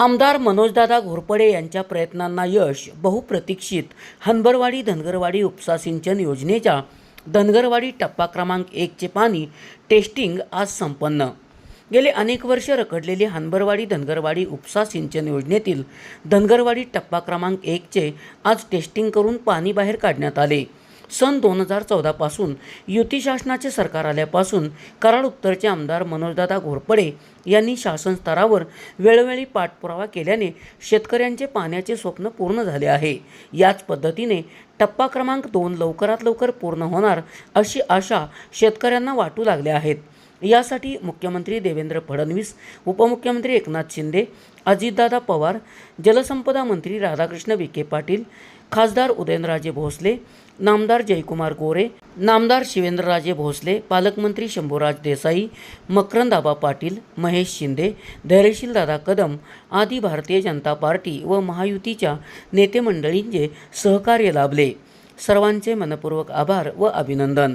आमदार मनोजदादा घोरपडे यांच्या प्रयत्नांना यश बहुप्रतीक्षित हनबरवाडी धनगरवाडी उपसा सिंचन योजनेच्या धनगरवाडी टप्पा क्रमांक एकचे पाणी टेस्टिंग आज संपन्न. गेले अनेक वर्ष रखडलेली हनबरवाडी धनगरवाडी उपसा सिंचन योजनेतील धनगरवाडी टप्पा क्रमांक एकचे आज टेस्टिंग करून पाणी बाहेर काढण्यात आले. सन दोन हजार चौदापासून युती शासनाचे सरकार आल्यापासून कराड उत्तरचे आमदार मनोजदादा घोरपडे यांनी शासन स्तरावर वेळोवेळी पाठपुरावा केल्याने शेतकऱ्यांचे पाण्याचे स्वप्न पूर्ण झाले आहे. याच पद्धतीने टप्पा क्रमांक दोन लवकरात लवकर पूर्ण होणार अशी आशा शेतकऱ्यांना वाटू लागल्या आहेत. यासाठी मुख्यमंत्री देवेंद्र फडणवीस उपमुख्यमंत्री एकनाथ शिंदे अजितदादा पवार जलसंपदा मंत्री राधाकृष्ण विखे पाटील खासदार उदयनराजे भोसले नामदार जयकुमार गोरे नामदार शिवेंद्रराजे भोसले पालकमंत्री शंभूराज देसाई मकरंदाबा पाटील महेश शिंदे धैर्यशील दादा कदम आदी भारतीय जनता पार्टी व महायुतीच्या नेतेमंडळींचे सहकार्य लाभले. सर्वांचे मनपूर्वक आभार व अभिनंदन.